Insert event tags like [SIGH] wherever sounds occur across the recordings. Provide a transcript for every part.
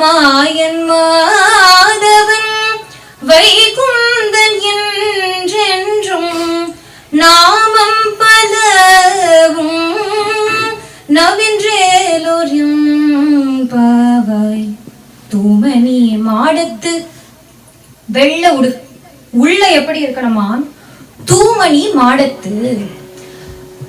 மாயன் மாதவன் வைகுந்தன் என்றென்றும் நாமம் பலவும் நவின்றேலோரியும் பாவாய். தூமணி மாடத்து வெள்ளை உடு உள்ள எப்படி இருக்கணுமா தூமணி மாடத்து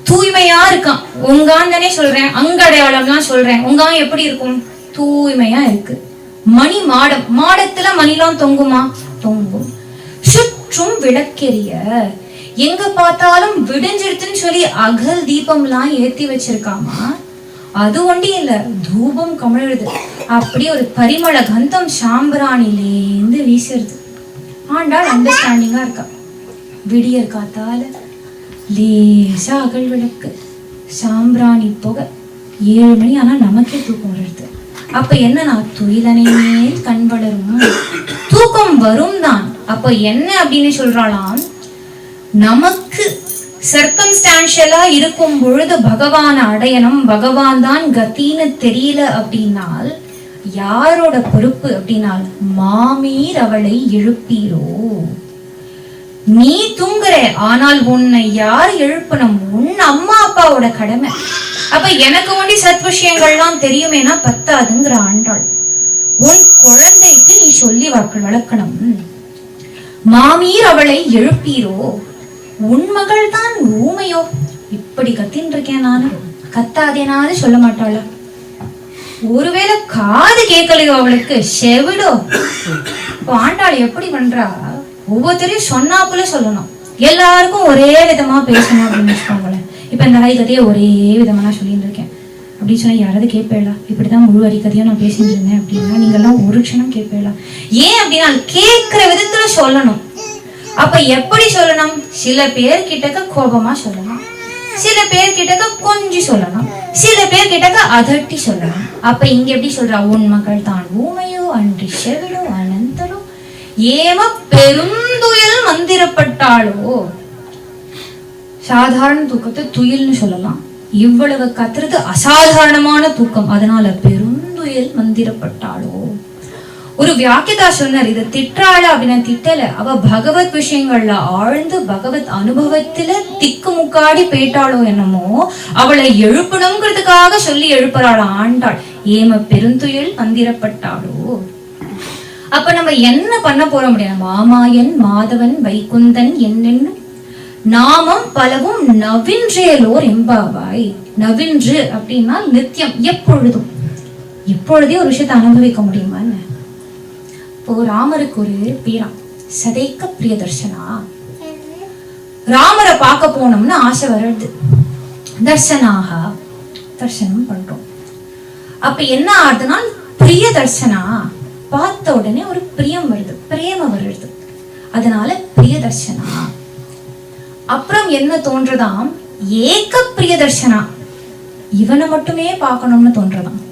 தூய்மையா இருக்கான். உங்கான் தானே சொல்றேன் அங்கடையாளம்லாம் சொல்றேன். உங்கான் எப்படி இருக்கும்? தூய்மையா இருக்கு. மணி மாடம் மாடத்துல மணிலாம் தொங்குமா? தொங்கும். சுற்றும் விளக்கெரிய. எங்க பார்த்தாலும் விடிஞ்சிருத்துன்னு சொல்லி அகல் தீபம்லாம் ஏத்தி வச்சிருக்காமா? அது ஒண்டி இல்ல தூபம் கமிழுது. அப்படி ஒரு பரிமள கந்தம் சாம்பிராணிலேந்து வீசுறது. ஆண்டாள் அண்டர்ஸ்டாண்டிங்கா இருக்கா. விடியற் காத்தால லேசா அகல் விளக்கு. சாம்பிராணி புகை. ஏழு மணி ஆனா நமக்கே தூக்கம் வருது அப்ப என்னன்னா துயிலனையே கண் வளரும் தூக்கம் வரும் தான் அப்ப என்ன அப்படின்னு சொல்றாளாம்? நமக்கு சர்க்கம்ஸ்டான்ஷியலா இருக்கும் பொழுது பகவான் அடையணும். பகவான் தான் கத்தின்னு தெரியல அப்படின்னால் யாரோட பொறுப்பு அப்படின்னால் மாமீர் அவளை எழுப்பீரோ? நீ தூங்குற ஆனால் உன்னை யார் எழுப்பணும்? உன் அம்மா அப்பாவோட கடமை. அப்ப எனக்கு ஒண்டி சத் விஷயங்கள்லாம் தெரியுமேனா? பத்தாதுங்கிற ஆண்டாள். உன் குழந்தைக்கு நீ சொல்லி வளர்க்கணும். மாமீர் அவளை எழுப்பீரோ? உன் மகள் தான் ஊமையோ? இப்படி கத்தின்னு இருக்கேன் நானு. கத்தாதேனாது சொல்ல மாட்டாளா? ஒருவேளை காது கேட்கலையோ அவளுக்கு? செவிடோ? ஆண்டாள் எப்படி பண்றா? ஒவ்வொருத்தரையும் சொன்னாப்புல சொல்லணும். எல்லாருக்கும் ஒரே விதமா பேசணும் அப்படின்னு வச்சுக்கோங்களேன். இப்ப இந்த ஹரி கதையை ஒரே விதமா நான் சொல்லிட்டு இருக்கேன் அப்படின்னு சொன்னா யாராவது கேட்பேலாம் இப்படிதான் முழு ஹரி கதையும் நான் பேசிட்டு இருந்தேன் அப்படின்னா நீங்க எல்லாம் ஒரு க்ஷணம் கேட்பேளா? ஏன் அப்படின்னா கேட்கிற விதத்துல சொல்லணும். அப்ப எப்படி சொல்லணும்? சில பேர் கிட்டக்க கோபமா சொல்லணும். சில பேர் கிட்டக்க கொஞ்சம் சொல்லணும். சில பேர் கிட்டக்க அதட்டி சொல்லணும். அப்ப இங்க எப்படி சொல்றா? உன் மக்கள் தான் ஊமையோ அன்றி செவிடோ ஏம பெருந்துயல் மந்திரப்பட்டாளோ? சாதாரண தூக்கத்தை துயில்னு சொல்லலாம். இவ்வளவு கத்துறது அசாதாரணமான தூக்கம். அதனால பெருந்துயல் மந்திரப்பட்டாளோ? ஒரு வியாக்கியதா சொன்னார் இதை திட்டாள அப்படின்னு திட்டல. அவ பகவத் விஷயங்கள்ல ஆழ்ந்து பகவத் அனுபவத்துல திக்கு முக்காடி போயிட்டாளோ என்னமோ அவளை எழுப்பணுங்கிறதுக்காக சொல்லி எழுப்புறாள் ஆண்டாள். ஏம பெருந்துயல் மந்திரப்பட்டாளோ? அப்ப நம்ம என்ன பண்ண போறோம் அப்படின்னா மாமாயன் மாதவன் வைகுந்தன் என்னென்னு நாமம் பலவும் நவின்றேலோர் எம்பாவாய் நவின்று அப்படின்னா நித்தியம் எப்பொழுதும். எப்பொழுதே ஒரு விஷயத்தை அனுபவிக்க முடியுமா இப்போ ராமருக்கு ஒரு பீரா சதைக்க பிரியதர்ஷனா? ராமரை பார்க்க போனோம்னு ஆசை வருது. தர்சனாக தர்சனம் பண்றோம். அப்ப என்ன ஆகுதுன்னா பிரிய தர்சனா பார்த்த உடனே ஒரு பிரியம் வருது. பிரேம வருது. அதனால பிரியதர்ஷனா. அப்புறம் என்ன தோன்றதாம்? ஏக பிரியதர்ஷனா. இவனை மட்டுமே பார்க்கணும்னு தோன்றதாம்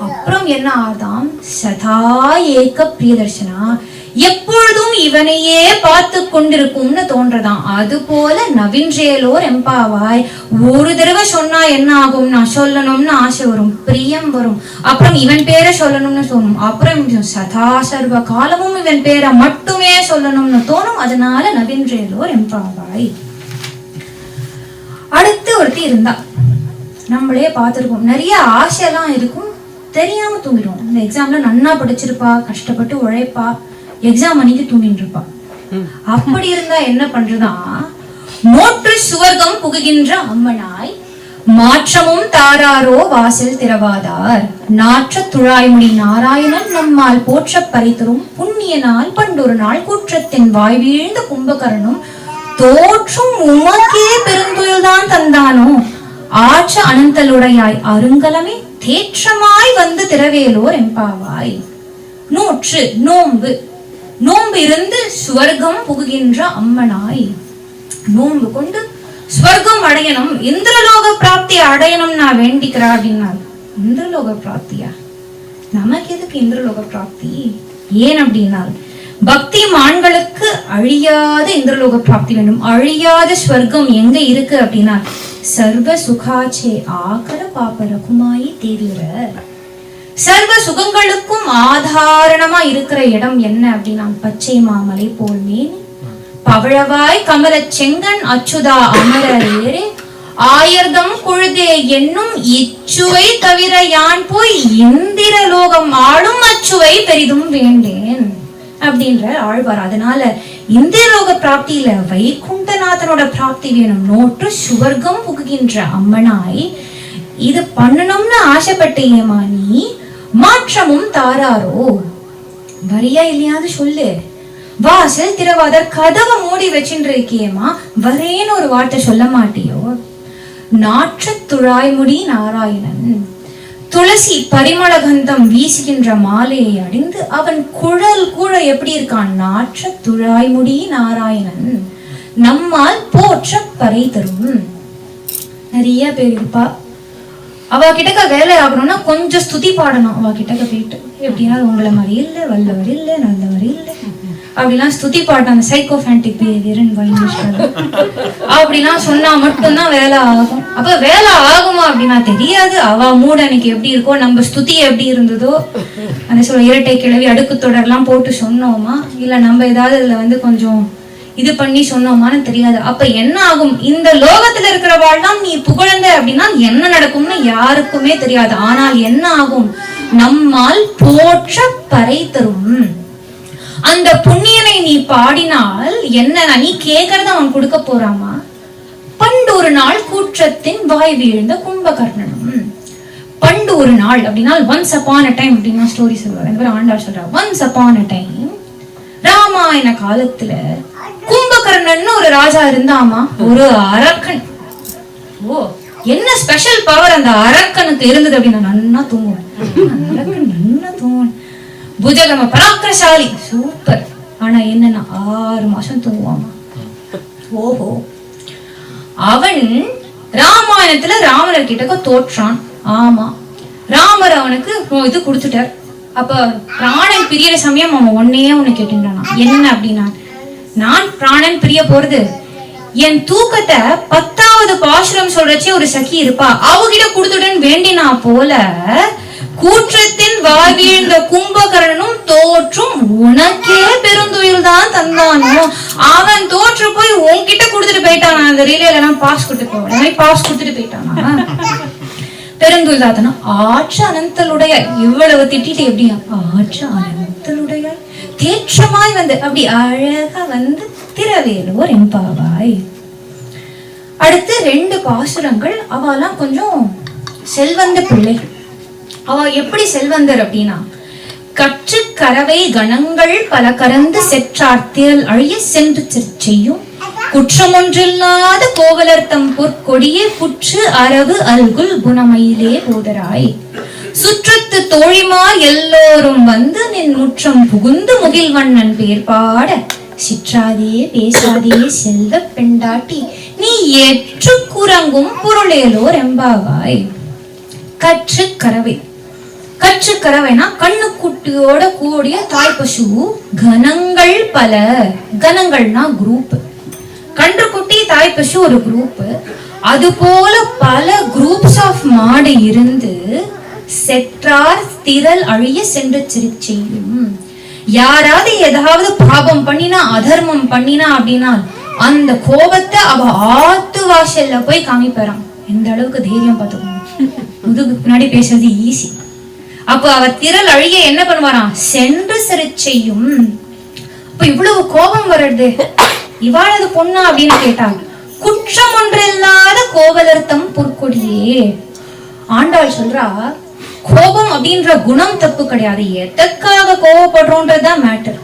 அப்புறம் என்ன ஆதாம் சதா ஏக பிரியதர்ஷனா. எப்பொழுதும் இவனையே பார்த்து கொண்டிருக்கும்னு தோன்றதான் அது போல நவின்றேலோர் எம்பாவாய் ஒரு தடவை சொன்னா என்ன ஆகும்? நான் சொல்லணும்னு ஆசை வரும் பிரியம் வரும். அப்புறம் இவன் பேரை சொல்லணும்னு தோணும். அப்புறம் சதா சர்வ காலமும் இவன் பேரை மட்டுமே சொல்லணும்னு தோணும். அதனால நவின்றேலோர் எம்பாவாய். அடுத்து ஒருத்தி இருந்தா. நம்மளே பார்த்துருக்கோம். நிறைய ஆசைலாம் இருக்கும். தெரியாம தூங்கிடுவோம். இந்த எக்ஸாம்ல நன்னா படிச்சிருப்பா கஷ்டப்பட்டு உழைப்பா. எக்ஸாம் அன்னைக்கு தூங்கிட்டு இருப்பா அப்படி இருந்தா என்ன பண்றதா? மோற்று சுவர்க்கம் புகுகின்ற அம்மனாய் மாற்றமும் தாராரோ வாசல் திறவாதார். நாற்ற துழாய்மொழி நாராயணன் நம்மால் போற்றப் பறித்தரும் புண்ணிய நாள் பண்டொரு நாள் கூற்றத்தின் வாய் வீழ்ந்த கும்பகரனும் தோற்றும் உமக்கே பெருந்துயில்தான் தந்தானோ? ஆற்ற அனந்தலுடையாய் அருங்கலமே தேற்றமாய் வந்து திரவேலோர் எம்பாவாய். நூற்று நோன்பு நோன்பு இருந்து சுவர்க்கம் புகுகின்ற அம்மனாய். நோன்பு கொண்டு ஸ்வர்க்கம் அடையணும் இந்திரலோக பிராப்தி அடையணும் நான் வேண்டிக்கிறா அப்படின்னா இந்திரலோக பிராப்தியா? நமக்கு எதுக்கு இந்திரலோக பிராப்தி? ஏன் அப்படின்னா பக்தி மான்களுக்கு அழியாத இந்திரலோக பிராப்தி வேண்டும். அழியாத ஸ்வர்க்கம் எங்க இருக்கு அப்படின்னா சர்வ சுகாச்சே ஆகர பாப்ப ரகுமாயி தேவிர சர்வ சுகங்களுக்கும் ஆதாரணமா இருக்கிற இடம் என்ன அப்படின்னா பச்சை மாமலை போல் மீன். பவழவாய் கமல செங்கன் அச்சுதா அமரர் ஆயிரதம் ஆயர்தம் குழுதே என்னும் இச்சுவை தவிர யான் போய் இந்திர லோகம் ஆளும் அச்சுவை பெரிதும் வேண்டேன் அப்படின்ற ஆழ்வார். அதனால இந்திர லோக பிராப்தியில வைகுண்டநாதனோட பிராப்தி வேணும். நோற்று சுவர்க்கம் புகுகின்ற அம்மனாய். இது பண்ணணும்னு ஆசைப்பட்டேயேமா நீ. மாற்றமும் தாராரோ? வரியா இல்லையாது சொல்லு. வாசல் திறவாதர் கதவை மூடி வச்சுட்டு வரேன்னு ஒரு வார்த்தை சொல்ல மாட்டியோ? நாற்றத் துழாய்முடி நாராயணன் துளசி பரிமள கந்தம் வீசுகின்ற மாலையை அடிந்து அவன் குழல் கூட எப்படி இருக்கான்? நாற்ற துழாய்முடி நாராயணன் நம்மால் போற்ற பறை தரும். நிறைய பேர் இருப்பா. அவ கிட்டக்க வேலை ஆகணும்னா கொஞ்சம் ஸ்துதி பாடணும். அவ கிட்டக்க போயிட்டு எப்படின்னா உங்களை மாதிரி இல்லை வல்லவர் இல்லை நல்லவர் இல்லை. அப்படிலாம் ஸ்துதி பாடணும் அந்த சைக்கோஃபேண்டிக் பிஹேவியர் அப்படிலாம் சொன்னா மட்டும்தான் வேலை ஆகும். அப்ப வேலை ஆகுமா அப்படின்னா தெரியாது. அவ மூட அன்னைக்கு எப்படி இருக்கோ நம்ம ஸ்துதி எப்படி இருந்ததோ அந்த சொல்ல இரட்டை கிழவி அடுக்கு தொடர்லாம் போட்டு சொன்னோமா? இல்ல நம்ம ஏதாவது இதுல வந்து கொஞ்சம் இது பண்ணி சொன்னோமான்னு தெரியாது. அப்ப என்ன ஆகும் இந்த லோகத்துல இருக்கிறவாள்லாம் நீ புகழ்ந்த அப்படின்னா என்ன நடக்கும்னு யாருக்குமே தெரியாது. ஆனால் என்ன ஆகும் நம்மால் போற்ற பறை தரும். அந்த புண்ணியனை நீ பாடினால் என்ன நீ கேக்குறத அவன் கொடுக்க போறாமா? பண்டு ஒரு நாள் கூற்றத்தின் வாய் வீழ்ந்த கும்பகர்ணனும். பண்டு ஒரு நாள் அப்படின்னா ஒன்ஸ் அப்பான் அ டைம் அப்படின்னா ஸ்டோரி சொல்லுவார். ஆண்டாள் சொல்றா. Once upon a time Ramayana காலத்துல கும்பகர்ணன் ஒரு ராஜா இருந்தாமா? ஒரு அரக்கன். ஓ என்ன ஸ்பெஷல் பவர் அந்த அரக்கனுக்கு இருந்தது அப்படின்னு நன்னா தூங்குவேன். அரக்கன் நன்னா தூங்குவேன். புஜகம பராக்கிரசாலி சூப்பர் ஆனா என்னன்னா ஆறு மாசம் தூங்குவாமா? ஓஹோ. அவன் ராமாயணத்துல ராமர் கிட்டக்க தோற்றான். ஆமா. ராமர் அவனுக்கு இது கொடுத்துட்டார். அப்ப பிராணன் பிரியற சமயம் அவன் ஒன்னையே ஒண்ணு கேட்டுட்டானா? என்ன அப்படின்னா நான் பிராணன் பிரிய போறது என் தூக்கத்தை பத்தாவது பாசுரம் சொல்றச்சே ஒரு சகி இருப்பா. அவகிட்ட கொடுத்துடன் வேண்டினா போல கூற்றத்தின் வாழ்வீழ்ந்த கும்பகரணனும் தோற்றும் உனக்கே பெருந்துயில் தான் தந்தானோ? அவன் தோற்று போய் உன்கிட்ட கொடுத்துட்டு போயிட்டானா? அந்த ரீலையில எல்லாம் பாஸ் கொடுத்துட்டு போவேன் பாஸ் கொடுத்துட்டு போயிட்டானா? பெருந்துயில் தாத்தனா ஆற்ற அனந்தலுடைய இவ்வளவு திட்டிட்டு எப்படியா ஆற்ற அனந்தலுடைய தேற்றமாய் வந்து அப்படி அழகா வந்து திரவேலூர் எம்பாவாய் அடுத்து ரெண்டு பாசுரங்கள் அவெல்லாம் கொஞ்சம் செல்வந்த பிள்ளைகள் அவ எப்படி செல்வந்தர் அப்படின்னா கற்று கரவை கணங்கள் பல கறந்து செற்றார்த்தியல் அழிய சென்று செய்யும் குற்றமொன்றில்லாத கோவலர்த்தம் பொற்கொடியே புற்று அரவு அல்குல் குணமயிலே போதராய். சுற்றத்து தோழிமார் எல்லோரும் வந்து நின் முற்றம் புகுந்து முகில்வண்ணன் பேர் பாட சிற்றாதே பேசாதே செல்வ பெண்டாட்டி நீ ஏற்று குரங்கும் பொருளேலோர் எம்பாவாய். கற்று கரவை கற்று கறவைனா கண்ணுக்குட்டியோட கூடிய தாய் பசு கணங்கள் பல. கணங்கள்னா குரூப் கன்றுக்குட்டி தாய் பசு ஒரு குரூப் அது போல பல குரூப்ஸ் ஆஃப் மாடு இருந்து செற்றார் திரள் அழிய சென்று சிறு செய்யும் யாராவது ஏதாவது பாபம் பண்ணினா அதர்மம் பண்ணினா அப்படின்னா அந்த கோபத்தை அவ ஆத்து வாசல்ல போய் காமிப்பறான். எந்த அளவுக்கு தைரியம் பார்த்துக்கணும் முதுகு பின்னாடி பேசுறது ஈஸி அப்ப அவ திரள் அழிய என்ன பண்ணுவாராம்? சென்று சிறு செய்யும் இப்ப இவ்வளவு கோபம் வருது இவாளது பொண்ணா அப்படின்னு கேட்டாங்க. குற்றம் ஒன்றில்லாத கோவலர்த்தம் பொற்கொடியே. ஆண்டாள் சொல்றா கோபம் அப்படின்ற குணம் தப்பு கிடையாது. எதற்காக கோவப்படுறோன்றதுதான் மேட்டர்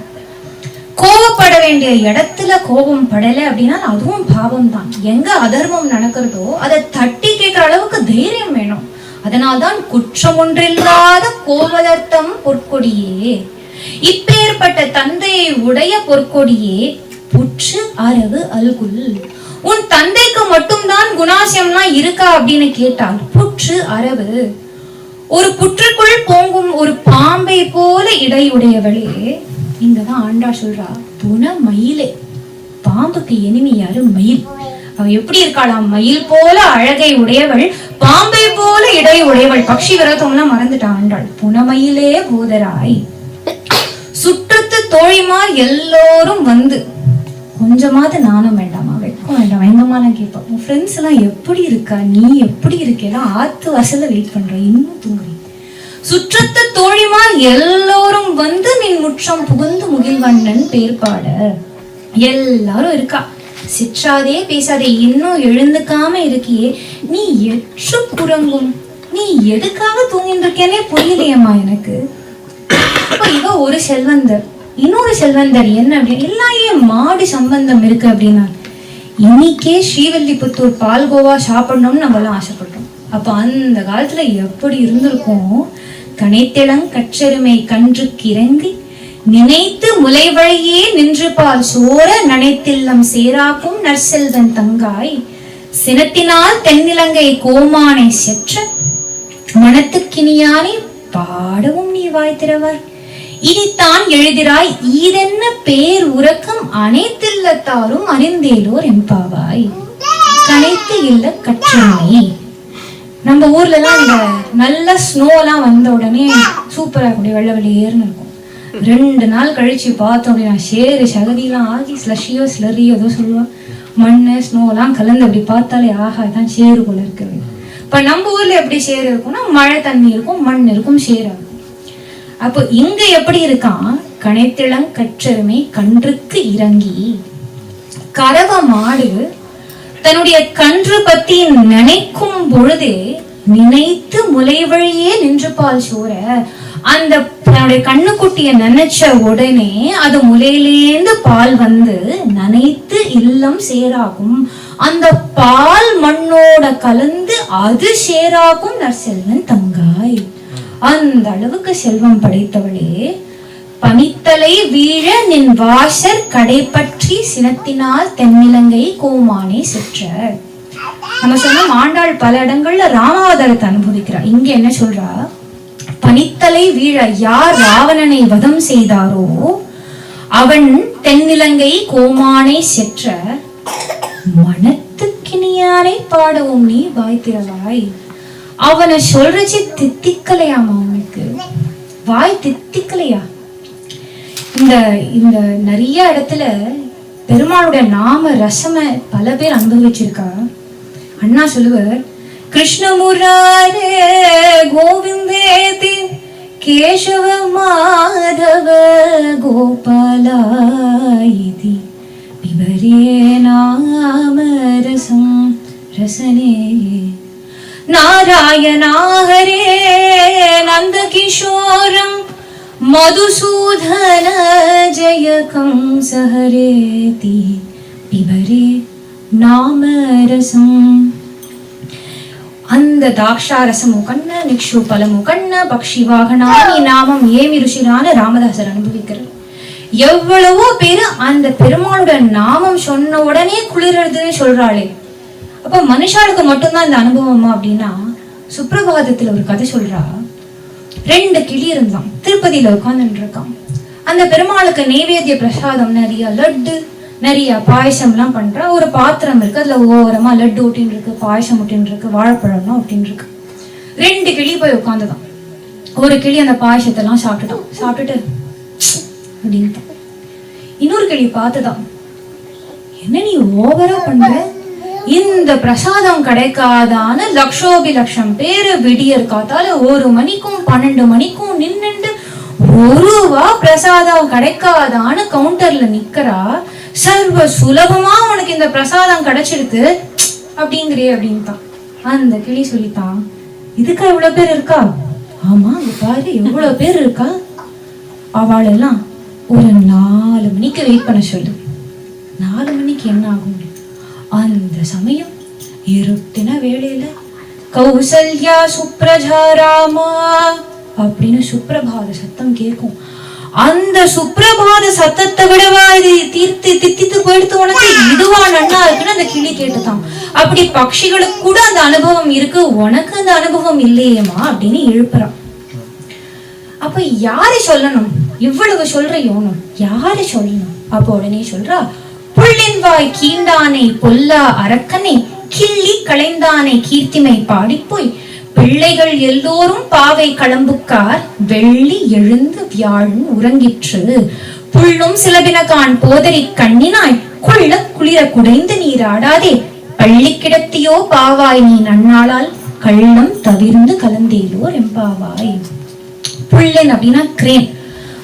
கோவப்பட வேண்டிய இடத்துல கோபம் படல அப்படின்னா அதுவும் பாவம் தான் எங்க அதர்மம் நடக்கிறதோ அதை தட்டி கேட்கிற அளவுக்கு தைரியம் வேணும். அதனால்தான் குற்றம் ஒன்றில்லாத கோவலர்த்தம் பொற்கொடியே. இப்பேற்பட்ட தந்தையை உடைய பொற்கொடியே புற்று அரவு அல்குல் உன் தந்தைக்கு மட்டும்தான் குணாசியம்லாம் இருக்கா அப்படின்னு கேட்டால் புற்று அரவு. ஒரு புற்றுக்குள் போங்கும் ஒரு பாம்பை போல இடையுடையவளே இங்கதான் ஆண்டா சொல்றா புன மயிலே. பாம்புக்கு எனிமி யாரு மயில். அவள் எப்படி இருக்காளாம்? மயில் போல அழகை உடையவள் பாம்பை போல இடை உடையவள். பக்ஷி விரதம்லாம் மறந்துட்டாண்டாள் புனமயிலே பூதராய். சுற்றத்து தோழிமார் எல்லோரும் வந்து கொஞ்சமாவது நானும் வேண்டாமா? வெட்கம் வேண்டாம்? எங்கம்மா நான் கேட்பேன் உன் ஃப்ரெண்ட்ஸ் எல்லாம் எப்படி இருக்கா? நீ எப்படி இருக்கேன்னா ஆத்து வசல வெயிட் பண்ற. இன்னும் தூங்குறீ. சுற்றத்து தோழிமார் எல்லோரும் வந்து நின் முற்றம் புகுந்து முகில்வண்ணன் பேர்பாட. எல்லாரும் இருக்கா. சிற்றாதே பேசாதே இன்னும் எழுந்துக்காம இருக்கியே. நீ எற்று குரங்கும். நீ எதுக்காக தூங்கிட்டு இருக்கேனே புரியலையம்மா எனக்கு. அப்ப இவ ஒரு செல்வந்தர். இன்னொரு செல்வந்தர் என்ன அப்படின்னு எல்லாம் ஏன் மாடு சம்பந்தம் இருக்கு அப்படின்னா இன்னைக்கே ஸ்ரீவல்லிபுத்தூர் பால்கோவா சாப்பிடணும்னு நம்ம எல்லாம் ஆசைப்பட்டோம். அப்ப அந்த காலத்துல எப்படி இருந்திருக்கும்? கனைத்திளங் கற்றெருமை கன்று கிறங்கி நினைத்து முலை வழியே நின்று பால் சோர நனைத்தில்லம் சேராக்கும் நற்செல்வன் தங்காய். சினத்தினால் தென்னிலங்கை கோமானை செற்ற மனத்துக்கினியானே பாடவும் நீ வாய் திறவாய். இனித்தான் எழுதிராய் ஈதென்ன பேர் உறக்கம் அனைத்தில்லத்தாரும் அறிந்தேலோர் எம்பாவாய் கனைத்து இல்ல கற்றமை நம்ம ஊர்ல எல்லாம் இந்த நல்ல ஸ்னோ எல்லாம் வந்த உடனே சூப்பரா இருக்கும். வெள்ள வெளியேறுன்னு இருக்கும். ரெண்டு நாள் கழிச்சு பார்த்தோம் அப்படின்னா சேரு சகதியெல்லாம் ஆகி ஸ்லஷியோ ஸ்லரியோ ஏதோ சொல்லுவா. மண்ணு ஸ்னோலாம் எல்லாம் கலந்து அப்படி பார்த்தாலே ஆஹா இதான் சேரு போல இருக்குது இப்ப நம்ம ஊர்ல எப்படி சேரு இருக்கும்னா மழை தண்ணி இருக்கும் மண் இருக்கும் சேரா ஆகும் அப்போ இங்க எப்படி இருக்கான்? கனைத்திளங் கற்றெருமை கன்றுக்கு இறங்கி கரவ மாடு தன்னுடைய கன்று பத்தி நினைக்கும் பொழுதே நினைத்து முலை வழியே நின்று பால் சோற. அந்த தன்னுடைய கண்ணுக்குட்டிய நினைச்ச உடனே அது முலையிலேந்து பால் வந்து நனைத்து இல்லம் சேராகும். அந்த பால் மண்ணோட கலந்து அது சேராகும் நற்செல்வன் தங்காய். அந்த அளவுக்கு செல்வம் படைத்தவளே பனித்தலை வீழ நின் வாசர் கடைப்பற்றி சினத்தினால் தென்னிலங்கை கோமானே செற்ற. நம்ம சொன்னோம் ஆண்டாள் பல இடங்கள்ல ராமாவதாரத்தை அனுபவிக்கிறா. இங்க என்ன சொல்றா? பனித்தலை வீழ யார் ராவணனை வதம் செய்தாரோ அவன் தென்னிலங்கை கோமானை செற்ற மனத்துக்கினியானை பாடவும் நீ வாய் திறவாய் அவனை சொல்றச்சு தித்திக்கலையாமா அவனுக்கு வாய் தித்திக்கலையா? இந்த இந்த நிறைய இடத்துல பெருமாளுடைய நாம ரசம பல பேர் அனுபவிச்சிருக்கா. அண்ணா சொல்லுவார் कृष्णमुरारे गोविन्देति केशव माधव गोपालायति पिबरे नामरसं रसने नारायणा हरे नन्दकिशोरं मधुसूदन जयकं सहरेति पिबरे नामरसम् அந்த தாக்ஷாரசமு கண்ண நிக்ஷு பலமு கண்ண பக்ஷி வாகனாமி நாமம் ஏமி ருஷிரான ராமதாசர் அனுபவிக்கிறார் எவ்வளவோ பேரு அந்த பெருமாளோட நாமம் சொன்ன உடனே குளிர்றதுன்னு சொல்றாளே. அப்ப மனுஷாளுக்கு மட்டும்தான் இந்த அனுபவமா அப்படின்னா சுப்பிரபாதத்துல ஒரு கதை சொல்றா. ரெண்டு கிளி இருந்தான். திருப்பதியில உட்கார்ந்துட்டு இருக்கான். அந்த பெருமாளுக்கு நெய்வேத்திய பிரசாதம் நிறைய லட்டு நிறைய பாயசம் எல்லாம் ஒரு பாத்திரம் இருக்கு. அதுல ஓரமாக லட்டு ஒட்டின்னு இருக்கு பாயசம் ஒட்டின்னு இருக்கு வாழைப்பழம்லாம் ஒட்டின்னு இருக்கு. ரெண்டு கிளி போய் உட்காந்துதான் ஒரு கிளி அந்த பாயசத்தை எல்லாம் சாப்பிட்டுட்டு அப்படின்ட்டான் இன்னொரு கிளி பார்த்துதான். என்ன நீ ஓவரா பண்ற? இந்த பிரசாதம் கிடைக்காதான்னு லக்ஷோபி லட்சம் பேரு விடியற் காத்தால ஒரு மணிக்கும் பன்னெண்டு மணிக்கும் நின்னுண்டு ஒருவா பிரசாதம் கிடைக்காதான்னு கவுண்டர்ல நிக்கிறா. சர்வ சுலபமா உனக்கு இந்த பிரசாதம் கிடைச்சிருக்கு. அப்படிங்கிறியே அப்படின்ட்டான். அந்த கிளி சொல்லிட்டான் இதுக்கா இவ்வளவு பேர் இருக்கா? ஆமா இங்க பாரு எவ்வளவு பேர் இருக்கா? அவளெல்லாம் ஒரு நாலு மணிக்கு வெயிட் பண்ண சொல்லு. நாலு மணிக்கு என்ன ஆகும்? அந்த சமயம் இருட்டின வேலையில கௌசல்யா சுப்ரஜா ராமா அப்படின்னு சுப்ரபாத சத்தம் கேட்கும். அந்த சுப்ரபாத சத்தத்தை விடவா இது தீர்த்து தித்தித்து போயிடுத்து உனக்கு? இதுவா நன்னா இருக்குன்னு அந்த கிளி கேட்டுதான். அப்படி பட்சிகளுக்கு கூட அந்த அனுபவம் இருக்கு. உனக்கு அந்த அனுபவம் இல்லையேமா அப்படின்னு எழுப்புறான். அப்ப யாரு சொல்லணும்? இவ்வளவு சொல்ற யோனும் யாரு சொல்லணும்? அப்ப உடனே சொல்றா புள்ளின் வாய் கீண்டானை பொல்லா அரக்கனை கிள்ளி களைந்தானை கீர்த்திமை பாடிப்போய் பிள்ளைகள் எல்லோரும் பாவை களம்புக்கார் வெள்ளி எழுந்து வியாழன் உறங்கிற்று. புள்ளும் சிலபினகான் போதரி கண்ணினாய் குள்ள குளிர குடைந்து நீராடாதே பள்ளி கிடத்தியோ பாவாய் நீ நன்னாளால் கள்ளம் தவிர்ந்து கலந்தேலோர் எம்பாவாய் புள்ளன் அப்படின்னா கிரேன்.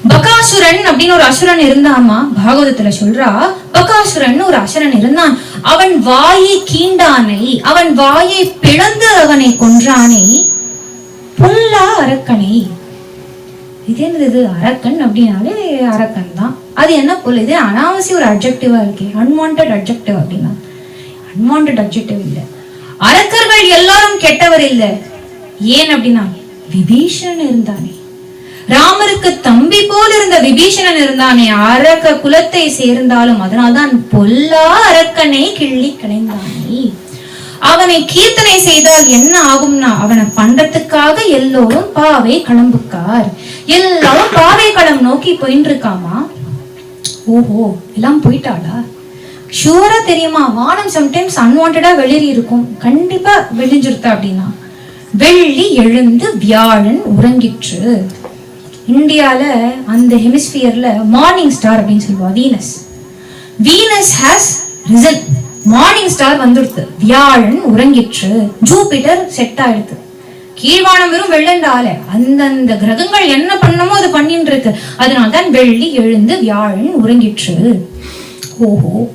பகாசுரன் அப்படின்னு ஒரு அசுரன் இருந்தாமா? பாகவதத்துல சொல்றா பகாசுரன் ஒரு அசுரன் இருந்தான். அவன் வாயை கீண்டானை அவன் வாயை பிளந்து அவனை கொன்றானை புல்லா அரக்கனை. இது என்னது அரக்கன் அப்படின்னாலே அரக்கன் தான். அது என்ன புல் இது அனாவசிய ஒரு அப்ஜெக்டிவா இருக்கே. அன்வான்ட் அப்ஜெக்டிவ் அப்படின்னா. அன்வான்ட் அப்ஜெக்டிவ் இல்ல. அரக்கர்கள் எல்லாரும் கெட்டவர் இல்ல. ஏன் அப்படின்னா விபீஷன் இருந்தானே. ராமருக்கு தம்பி போல் இருந்த விபீஷணன் இருந்தானே அரக்க குலத்தை சேர்ந்தாலும் அதனால்தான் பொல்லா அரக்கனை கிள்ளி களைந்தானே அவனை கீர்த்தனை செய்தால் என்ன ஆகும்னா அவனை பண்றதுக்காக எல்லோரும் பாவை களம்புக்கார். எல்லாரும் பாவை களம் நோக்கி போயின்னு இருக்காமா ஓஹோ எல்லாம் போயிட்டாளா? ஷூரா தெரியுமா வானம் சம்டைம்ஸ் அன்வான்டா வெளிரி இருக்கும். கண்டிப்பா வெளிஞ்சிருத்தா அப்படின்னா. வெள்ளி எழுந்து வியாழன் உறங்கிற்று. இந்தியாவில் அந்த ஹெமிஸ்பியரில் மார்னிங் ஸ்டார் அப்படின்னு சொல்லுவோம் Venus. Venus has risen morning star வந்துடுது வியாழன் உறங்கிற்று. ஜூபிட்டர் செட் ஆயிடுது கீழ்வானம் வெறும் வெள்ளண்டால. அந்தந்த கிரகங்கள் என்ன பண்ணமோ அது பண்ணிட்டு இருக்கு அதனால தான் வெள்ளி எழுந்து வியாழன் உறங்கிற்று. ஓஹோ.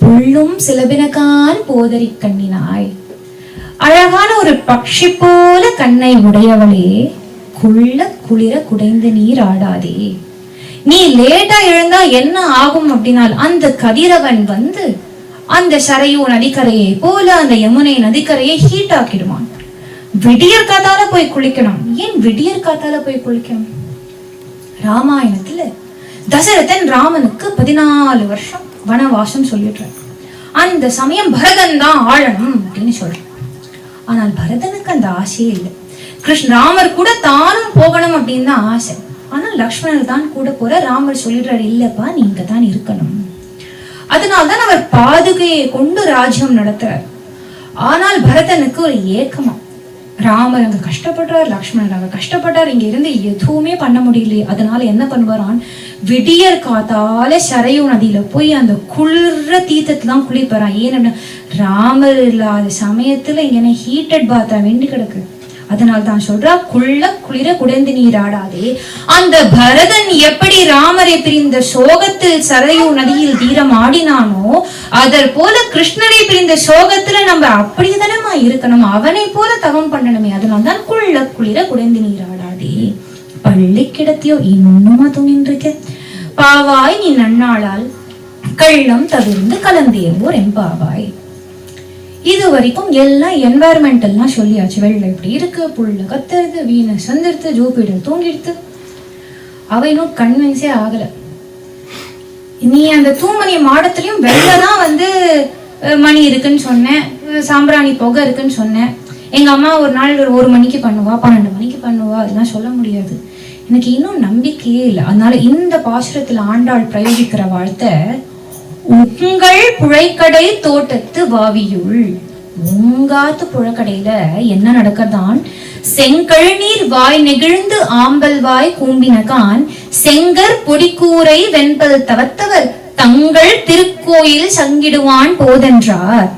புள்ளும் சிலபினகான் போதறி கண்ணினாய். அழகான ஒரு பட்சி போல கண்ணை உடையவளே. குள்ள குளிர குடைந்து நீர் ஆடாதே. நீ லேட்டா எழுந்தா என்ன ஆகும் அப்படின்னால் அந்த கதிரவன் வந்து அந்த சரையோ நதிக்கரையை போல அந்த யமுனை நதிக்கரையை ஹீட் ஆக்கிடுவான். விடியற் காத்தால போய் குளிக்கணும். ஏன் விடியற் காத்தால போய் குளிக்கணும்? ராமாயணத்துல தசரதன் ராமனுக்கு பதினாலு வருஷம் வனவாசம் சொல்லிடுறான் அந்த சமயம் பரதன் தான் ஆழணும் அப்படின்னு சொல்றான் ஆனால் பரதனுக்கு அந்த ஆசையே இல்லை. கிருஷ்ண ராமர் கூட தானும் போகணும் அப்படின்னு தான் ஆசை. ஆனா லக்ஷ்மணர் தான் கூட போற ராமர் சொல்லிடுறாரு இல்லப்பா நீங்க தான் இருக்கணும். அதனால்தான் அவர் பாதுகையை கொண்டு ராஜ்யம் நடத்துறார். ஆனால் பரதனுக்கு ஒரு ஏக்கமா ராமர் அங்க கஷ்டப்படுறார் லக்ஷ்மணர் அங்க கஷ்டப்பட்டார் இங்க இருந்து எதுவுமே பண்ண முடியலையே. அதனால என்ன பண்ணுவாரான் விடியற் காத்தால சரையு நதியில போய் அந்த குளிர தீர்த்தத்துல தான் குளிப்பறான் ஏன் ராமர் இல்லாத சமயத்துல இங்க ஹீட்டட் பாத்தா வெண்டு கிடக்கு. அதனால தான் சொல்றா குள்ள குளிர குடைந்து நீராடாதே அந்த பரதன் எப்படி ராமரை பிரிந்த சோகத்தில் சரையு நதியில் தீரம் ஆடினானோ அதற் போல கிருஷ்ணரை பிரிந்த சோகத்துல நம்ம அப்படிதானமா இருக்கணும். அவனை போல தவம் பண்ணணுமே. அதனால் தான் குள்ள குளிர குடைந்து நீராடாதே பள்ளி கிடத்தியோ இன்னுமா தூங்கின்றிருக்க பாவாய் நீ நன்னாளால் கள்ளம் தவிர்ந்து கலந்தேவோர் எம்பாவாய் இது வரைக்கும் எல்லாம் என்வாயர்மெண்டல்லாம் சொல்லியாச்சு. வெள்ளம் இப்படி இருக்கு புல்ல கத்துறது வீனஸ் வந்துடுது ஜூபிடர் தூங்கிடுது அவ இன்னும் கன்வின்ஸே ஆகல. நீ அந்த தூமணி மாடத்துலயும் வெளில தான் வந்து மணி இருக்குன்னு சொன்னேன். சாம்பிராணி புகை இருக்குன்னு சொன்னேன். எங்க அம்மா ஒரு நாள் ஒரு ஒரு மணிக்கு பண்ணுவா பன்னெண்டு மணிக்கு பண்ணுவா அதெல்லாம் சொல்ல முடியாது. எனக்கு இன்னும் நம்பிக்கையே இல்லை. அதனால இந்த பாசுரத்துல ஆண்டாள் பிரயோகிக்கிற வார்த்தை உங்கள் புழைக்கடை தோட்டத்து வாவியுள். உங்காத்து புழக்கடையில என்ன நடக்கதான் செங்கழுநீர் வாய் நெகிழ்ந்து ஆம்பல் வாய் கூம்பினகான் செங்கர் பொடிக்கூரை வெண்பல் தவத்தவர். தங்கள் திருக்கோயில் சங்கிடுவான் போதென்றார்.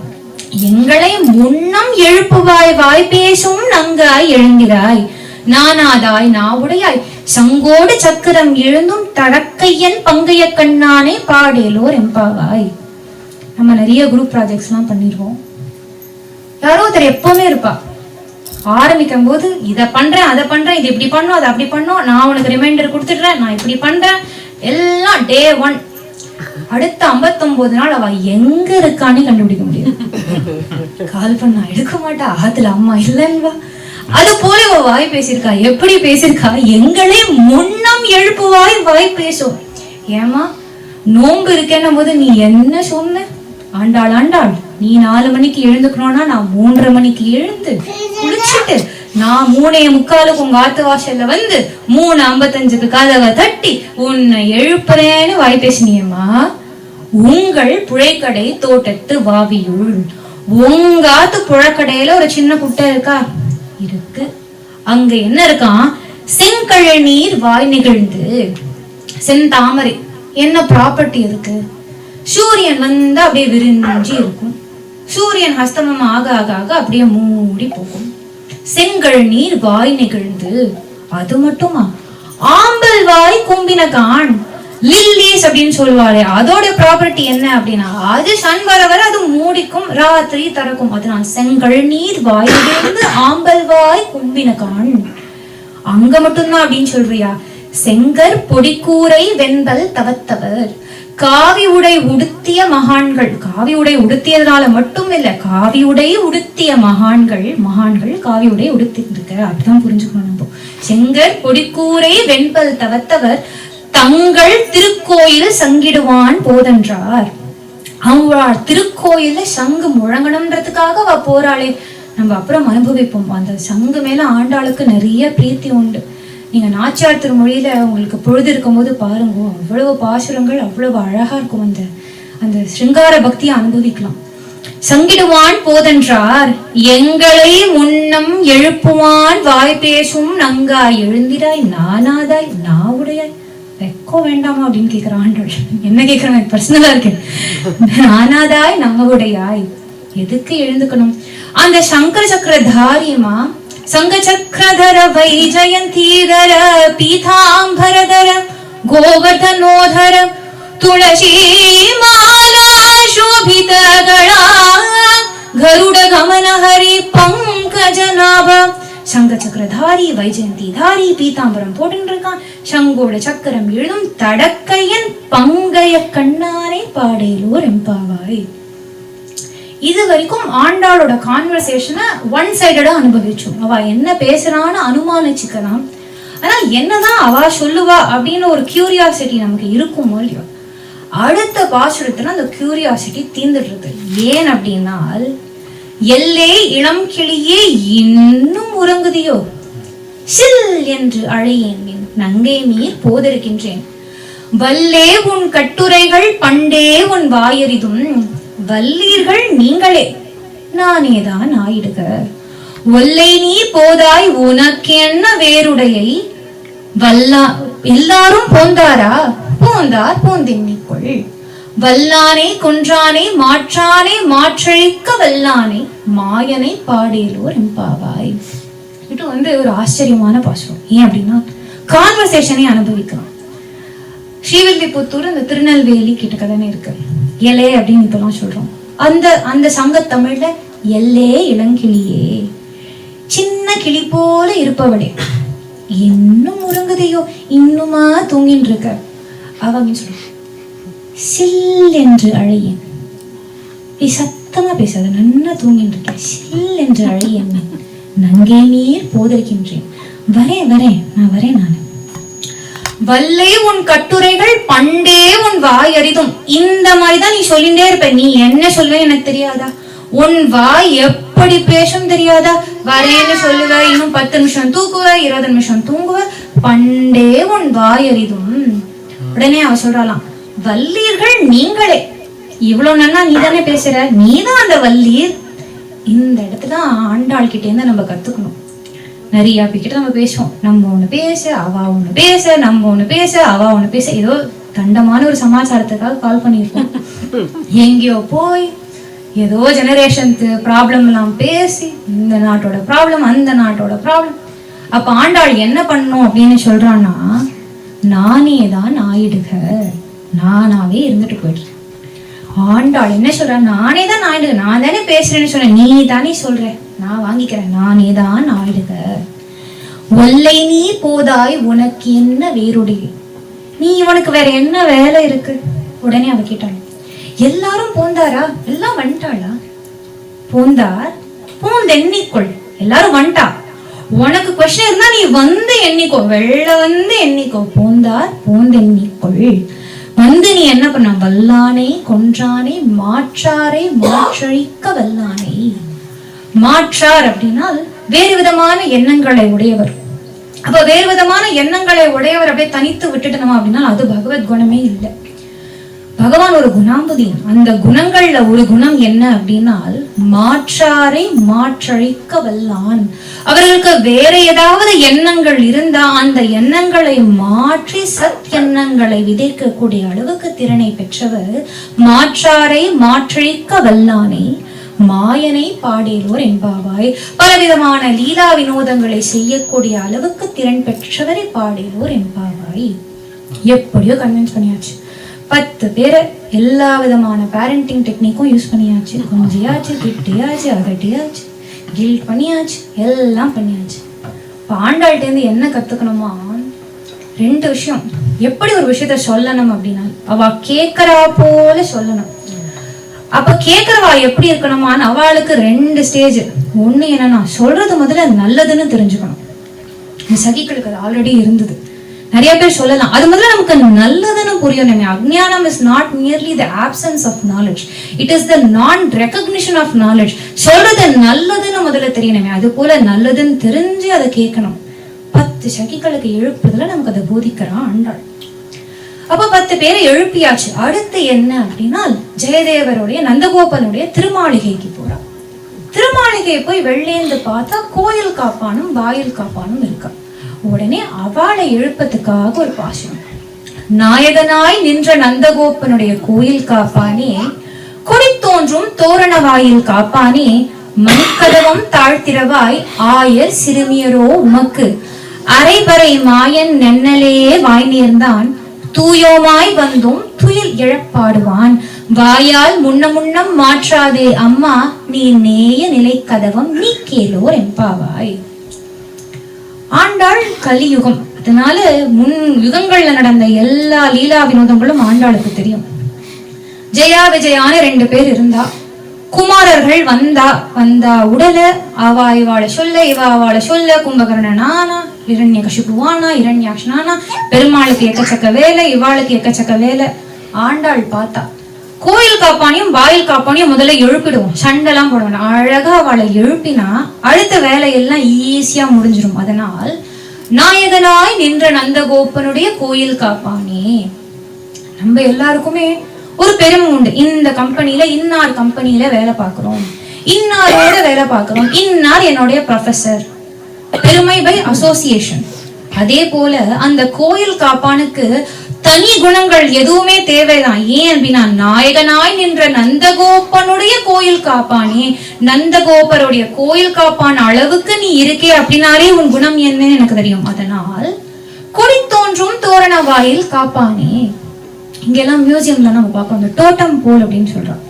எங்களை முன்னம் எழுப்புவாய் வாய் பேசும் நங்காய் எழுந்திராய். நானாதாய் நாவுடையாய். சங்கோடு சக்கரம் எழுந்தும் தடக்கையன் பங்கைய கண்ணானே பாடேலோர் எம்பாவாய். நம்ம நிறைய குரூப் ப்ராஜெக்ட்ஸ்லாம் பண்ணிடுவோம் யாரோ ஒருத்தர் எப்பவுமே இருப்பா. ஆரம்பிக்கும் போது இதை பண்றேன் அதை பண்றேன் இது இப்படி பண்ணும் அதை அப்படி பண்ணும் நான் உனக்கு ரிமைண்டர் கொடுத்துடுறேன் நான் இப்படி பண்றேன். எல்லாம் டே ஒன் அடுத்த 59 நாள் அவ எங்க இருக்கான்னு கண்டுபிடிக்க முடியாது. [LAUGHS] கால் பண்ணா எடுக்க மாட்டா ஆத்துல அம்மா இல்லைன்வா அது போல ஒரு வாய் பேசியிருக்கா? எப்படி பேசியிருக்கா? எங்களே முன்னம் எழுப்புவாய் வாய் பேசும் ஏமா நோன்பு இருக்கேன்னும் போது நீ என்ன சொன்ன? ஆண்டாள் ஆண்டாள் நீ நாலு மணிக்கு எழுந்துக்கணும்னா நான் மூன்றரை மணிக்கு எழுந்து குளிச்சுட்டு நான் மூணே முக்காலுக்கு உங்க ஆத்து வாசல்ல வந்து மூணு ஐம்பத்தஞ்சுக்கு கதவை தட்டி உன்னை எழுப்புறேன்னு வாய் பேசினியம்மா. உங்கள் புழைக்கடை தோட்டத்து வாவியுள். உங்க ஆத்து புழக்கடையில ஒரு சின்ன குட்டை இருக்கா? இருக்கு. அங்க என்ன இருக்கான் செங்கழ நீர் வாய் நிகழ்ந்து. செந்தாமரை என்ன ப்ராப்பர்ட்டி இருக்கு சூரியன் வந்து அப்படியே விரிஞ்சி இருக்கும். சூரியன் ஹஸ்தமம் ஆக ஆக ஆக அப்படியே மூடி போகும். செங்கல் நீர் வாய் நிகழ்ந்து. அது மட்டுமா? ஆம்பல் வாய் கும்பின கான். லில்லிஸ் அப்படின்னு சொல்லுவாளே அதோட ப்ராப்பர்ட்டி என்ன அப்படின்னா அது சன் வர வர அது மூடிக்கும் ராத்திரி திறக்கும். அது நான் செங்கல் நீர் வாயிலிருந்து ஆம்பல் வாய் கும்பின கான் அங்க மட்டும்தான் அப்படின்னு சொல்றியா? செங்கர் பொடிக்கூரை வெண்பல் தவத்தவர். காவி உடை உடுத்திய மகான்கள் காவி உடை உடுத்தியதுனால மட்டும் இல்ல காவி உடை உடுத்திய மகான்கள் மகான்கள் காவி உடை உடுத்தி இருக்க அப்படிதான் புரிஞ்சுக்கணும் நம்ம. செங்கர் பொடிக்கூரை வெண்பல் தவத்தவர். தங்கள் திருக்கோயில் சங்கிடுவான் போதென்றார். அவள் திருக்கோயில சங்கு முழங்கணுன்றதுக்காக அவ போறாளே. நம்ம அப்புறம் அனுபவிப்போம். அந்த சங்கு மேல ஆண்டாளுக்கு நிறைய பிரீத்தி உண்டு. நீங்க நாச்சியார் திருமொழியில உங்களுக்கு பொழுது இருக்கும் போது பாருங்க அவ்வளவு பாசுரங்கள் அவ்வளவு அழகா இருக்கும் அந்த அந்த சிருங்கார பக்தியை அனுபவிக்கலாம். சங்கிடுவான் போதென்றார் எங்களை முன்னம் எழுப்புவான் வாய் பேசும் நங்காய் எழுந்திராய் நானாதாய் நாவுடையாய். வெக்கம் வேண்டாமா அப்படின்னு கேட்கிறான் என்ன கேட்கிறான் பர்சனலா இருக்கு. ஆனாதாய் நம்மளுடையாய் எதுக்கு எழுந்துக்கணும்? அந்த சங்கர சக்கர தாரியமா சங்க சக்கரதர வைஜயந்தீதர பீதாம்பரதர கோவர்தனோதர துளசி மாலா शोभित गणा गरुड गमन हरि சங்க சக்கரதாரி வைஜெயந்திதாரி பீதாம்பரம் போட்டுன்னு இருக்கான் சங்கோட சக்கரம் எழுதும் தடக்கையன் பங்கைய கண்ணானே பாடேலோர் எம்பாவாய். இது வரைக்கும் ஆண்டாளோட கான்வர்சேஷனை ஒன் சைடடா அனுபவிச்சோம். அவ என்ன பேசுறான்னு அனுமானிச்சுக்கலாம். ஆனா என்னதான் அவ சொல்லுவா அப்படின்னு ஒரு கியூரியாசிட்டி நமக்கு இருக்குமோ இல்லையோ? அடுத்த பாசுரத்துல அந்த கியூரியாசிட்டி தீந்துடுறது. ஏன் அப்படின்னால் எல்லே இளம் கிளியே இன்னும் உறங்குதியோ? சில் என்று அழையேன் என் நங்கை மீர் போதிருக்கின்றேன். வல்லே உன் கட்டுரைகள் பண்டே உன் வாயறிதும். வல்லீர்கள் நீங்களே நானேதான் ஆயிடுக. ஒல்லை நீ போதாய் உனக்கு என்ன வேறுடையை? வல்லா எல்லாரும் போந்தாரா? போந்தார் போந்தின்னிக்குள். வல்லானே குன்றானே மாற்றானே மாற்றழிக்க வல்லானே மாயனை பாடேலோர் எம்பாவாய் இது வந்து ஒரு ஆச்சரியமான பாசுரம். ஏன் அப்படின்னா கான்வர்சேஷனை அனுபவிக்கலாம். ஸ்ரீவில்லிபுத்தூர் அந்த திருநெல்வேலி கிட்ட தானே இருக்கு. எலே அப்படின்னு இப்பெல்லாம் சொல்றோம். அந்த அந்த சங்க தமிழ்ல எல்லே இளங்கிளியே சின்ன கிளி போல இருப்பவளே. இன்னும் உறங்குதையோ இன்னுமா தூங்கின்னு இருக்க அவ அப்படின்னு சொல்லுவோம் சில் என்று அழையேன். சத்தமா பேசாத நன்னா தூங்கிட்டு இருக்கேன் சில் என்று அழையேன் நங்கே நீர் போதிருக்கின்றேன். வரேன் வரேன் நான் வரேன் நான். வல்லே உன் கட்டுரைகள் பண்டே உன் வாய் அறிதும் இந்த மாதிரி தான் நீ சொல்லிட்டே இருப்ப. நீ என்ன சொல்வே எனக்கு தெரியாதா? உன் வாய் எப்படி பேசும் தெரியாதா? வரேன்னு சொல்லுவ இன்னும் பத்து நிமிஷம் தூக்குவ இருபது நிமிஷம் தூங்குவ. பண்டே உன் வாய் அறிதும் உடனே அவ சொல்றாளாம் வல்லீர்கள் நீங்களே. இவ்வளவு நன்னா நீ தானே பேசுற? நீதான் அந்த வல்லீர். இந்த இடத்துல ஆண்டாள் கிட்ட இருந்து நம்ம கத்துக்கணும். நிறைய பேர்கிட்ட நம்ம பேசுவோம். நம்ம ஒண்ணு பேச அவ ஒண்ணு பேச நம்ம ஒண்ணு பேச அவ ஒண்ணு பேச. ஏதோ தண்டமான ஒரு சமாச்சாரத்துக்காக கால் பண்ணியிருக்கோம் எங்கேயோ போய் ஏதோ ஜெனரேஷனுக்கு ப்ராப்ளம் எல்லாம் பேசி இந்த நாட்டோட ப்ராப்ளம் அந்த நாட்டோட ப்ராப்ளம் அப்ப ஆண்டாள் என்ன பண்ணும் அப்படின்னு சொல்றான்னா நானே தான் ஆயிடுக. நானாவே இருந்துட்டு போயிடுறேன் ஆண்டாள் என்ன சொல்ற? நானே தான் ஆயிடுங்க நான் தானே பேசுறேன்னு சொன்னேன். நீ தானே சொல்ற. நான் வாங்கிக்கிறேன். நானே தான் ஆயிடுக ஒல்லை நீ போதாய் உனக்கு என்ன வேறுடைய நீ உனக்கு வேற என்ன வேலை இருக்கு? உடனே அவ கேட்டாள். எல்லாரும் போந்தாரா? எல்லாம் வந்துட்டாளா? போந்தார். போந்த எண்ணிக்கொள். எல்லாரும் வந்துட்டா? உனக்கு கொஸ்டின் இருந்தா நீ வந்து எண்ணிக்கோ. வெள்ள வந்து எண்ணிக்கோ. போந்தார் போந்த எண்ணிக்கொள். வந்து நீ என்ன பண்ண? வல்லானே கொன்றானே மாற்றாரே மாற்றழிக்க வல்லானே. மாற்றார் அப்படின்னால் வேறு விதமான எண்ணங்களை உடையவர். அப்ப வேறு விதமான எண்ணங்களை உடையவர் அப்படியே தனித்து விட்டுட்டோம் அப்படின்னா அது பகவத் குணமே இல்லை. பகவான் ஒரு குணாம்புதி அந்த குணங்கள்ல ஒரு குணம் என்ன அப்படின்னால் மாற்றாரை மாற்றழிக்க வல்லான் அவர்களுக்கு வேற ஏதாவது எண்ணங்கள் இருந்தா அந்த எண்ணங்களை மாற்றி சத் எண்ணங்களை விதைக்கக்கூடிய அளவுக்கு திறனை பெற்றவர் மாற்றாரை மாற்றழிக்க வல்லானே மாயனை பாடேலோர் என்பாவாய். பலவிதமான லீலா வினோதங்களை செய்யக்கூடிய அளவுக்கு திறன் பெற்றவரை பாடேலோர் என்பாவாய். எப்படியோ கன்வின்ஸ் பண்ணியாச்சு பத்து பேரை எல்லா விதமான பேரண்டிங் டெக்னிக்கும் யூஸ் பண்ணியாச்சு. கொஞ்சியாச்சு திட்டியாச்சு அகட்டியாச்சு கில்ட் பண்ணியாச்சு எல்லாம் பண்ணியாச்சு. இப்போ ஆண்டாள்கிட்டேருந்து என்ன கற்றுக்கணுமா ரெண்டு விஷயம். எப்படி ஒரு விஷயத்த சொல்லணும் அப்படின்னா அவ கேட்கறா போல சொல்லணும். அப்ப கேட்கறவா எப்படி இருக்கணுமான்னு அவளுக்கு ரெண்டு ஸ்டேஜ் ஒண்ணு என்னன்னா சொல்றது முதல்ல நல்லதுன்னு தெரிஞ்சுக்கணும். சகிக்களுக்கு அது ஆல்ரெடி இருந்தது. நிறைய பேர் சொல்லலாம். அது முதல்ல நமக்கு நல்லதுன்னு புரியணும். அக்ஞானம் is not nearly the absence of knowledge it is the non recognition of knowledge சொல்றது நல்லதுன்னு முதல்ல தெரியணுமே. அது போல நல்லதுன்னு தெரிஞ்சு அதை கேட்கணும். பத்து சகிகளுக்கு எழுப்புறதுல நமக்கு அதை போதிக்கிறான் ஆண்டாள். அப்ப பத்து பேரை எழுப்பியாச்சு. அடுத்து என்ன அப்படின்னா ஜெயதேவருடைய நந்தகோபனுடைய திருமாளிகைக்கு போறா திருமாளிகையை போய் வெள்ளேந்து பார்த்தா கோயில் காப்பானும் வாயில் காப்பானும் இருக்கான் உடனே அவளை எழுப்பதுக்காக ஒரு பாசனம். நாயகனாய் நின்ற நந்தகோபனுடைய கோயில் காப்பானே கொடி தோன்றும் தோரண வாயில் காப்பானே மணிக்கதவம் தாழ்த்திரவாய் ஆயர் சிறுமியரோ உமக்கு. அரைபறை மாயன் நென்னலே வாய் நேர்ந்தான் தூயோமாய் வந்தும் துயில் இழப்பாடுவான் வாயால் முன்ன முன்னம் மாற்றாதே அம்மா நீ நேய நிலை கதவம் நீ கேளோர் எம்பாவாய் ஆண்டாள் கலியுகம். அதனால முன் யுகங்கள்ல நடந்த எல்லா லீலா வினோதங்களும் ஆண்டாளுக்கு தெரியும். ஜெயா விஜயான ரெண்டு பேர் இருந்தா. குமாரர்கள் வந்தா வந்தா உடல அவா இவாளை சொல்ல இவா அவளை சொல்ல கும்பகர்ணன் ஆனா இரண்ய கஷிபுவானா இரண்யாக்ஷனானா பெருமாளுக்கு எக்கச்சக்க வேலை இவாளுக்கு எக்கச்சக்க வேலை. ஆண்டாள் பார்த்தா. கோயில் காப்பானையும் வாயில் காப்பானையும் முதல்ல எழுப்பிடுவோம். சண்டைலாம் போடுவோம். அழகா அவளை எழுப்பினா அடுத்த வேலையெல்லாம் ஈஸியா முடிஞ்சிடும் அதனால் நாயகனாய் நின்ற நந்தகோபனுடைய கோயில் காப்பானே. நம்ம எல்லாருக்குமே ஒரு பெருமை உண்டு. இந்த கம்பெனில இன்னார் கம்பெனியில வேலை பார்க்கிறோம். இன்னாரோட வேலை பார்க்கிறோம். இன்னார் என்னுடைய ப்ரொஃபசர் பெருமை பை அசோசியேஷன் அதே போல அந்த கோயில் காப்பானுக்கு தனி குணங்கள் எதுவுமே தேவைதான் ஏன் அப்படின்னா நாயகனாய் நின்ற நந்தகோபனுடைய கோயில் காப்பானே. நந்தகோபருடைய கோயில் காப்பான் அளவுக்கு நீ இருக்கே அப்படின்னாலே உன் குணம் என்னன்னு எனக்கு தெரியும். அதனால் கொடி தோன்றும் தோரண வாயில் காப்பானே. இங்கெல்லாம் மியூசியம்ல நம்ம பார்ப்போம் தோட்டம் டோட்டம் போல் அப்படின்னு சொல்றோம்